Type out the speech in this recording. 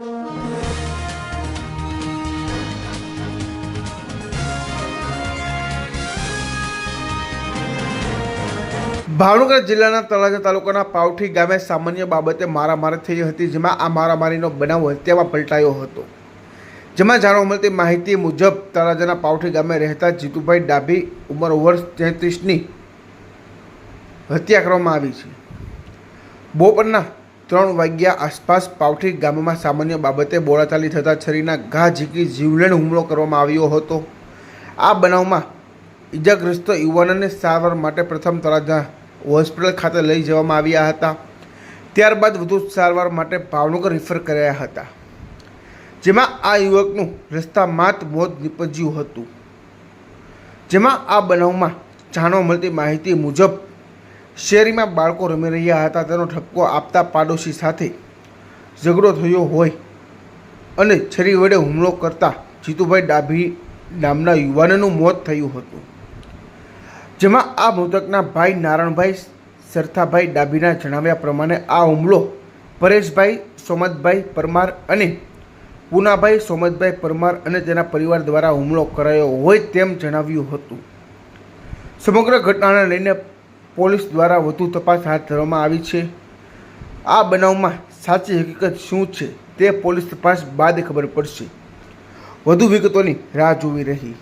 ભાવનગર જિલ્લાના તળાજા તાલુકાના પાવઠી ગામે સામાન્ય બાબતે મારામારી થઈ હતી, જેમાં આ મારામારીનો બનાવ હત્યામાં પલટાયો હતો. જેમાં જાણવા મળતી માહિતી મુજબ, તળાજાના પાવઠી ગામે રહેતા જીતુભાઈ ડાભી ઉંમર વર્ષ તેત્રીસની હત્યા કરવામાં આવી છે. બપોરના ત્રણ વાગ્યા આસપાસ પાવઠી ગામમાં સામાન્ય બાબતે બોલાચાલી થતાં છરીના ઘા ઝીકી જીવલેણ હુમલો કરવામાં આવ્યો હતો. આ બનાવમાં ઈજાગ્રસ્ત યુવાનોને સારવાર માટે પ્રથમ તળાજા હોસ્પિટલ ખાતે લઈ જવામાં આવ્યા હતા. ત્યારબાદ વધુ સારવાર માટે ભાવનગર રિફર કર્યા હતા. જેમાં આ યુવકનું રસ્તામાં જ મોત નિપજ્યું હતું. જેમાં આ બનાવમાં જાણવા મળતી માહિતી મુજબ શેરીમાં બાળકો રમી રહ્યા હતા, તેનો ઠપકો આપતા પાડોશી સાથે ઝઘડો થયો હોય અને છરી વડે હુમલો કરતા જીતુભાઈ ડાભી નામના યુવાનનું મોત થયું હતું. જેમાં આ મૃતકના ભાઈ નારણભાઈ સરથાભાઈ ડાભીના જણાવ્યા પ્રમાણે આ હુમલો પરેશભાઈ સોમતભાઈ પરમાર અને પૂનાભાઈ સોમતભાઈ પરમાર અને તેના પરિવાર દ્વારા હુમલો કરાયો હોય તેમ જણાવ્યું હતું. સમગ્ર ઘટનાને લઈને પોલીસ દ્વારા વધુ તપાસ હાથ ધરવામાં આવી છે. આ બનાવમાં સાચી હકીકત શું છે તે પોલીસ તપાસ બાદ ખબર પડશે. વધુ વિગતોની રાહ જોવી રહી.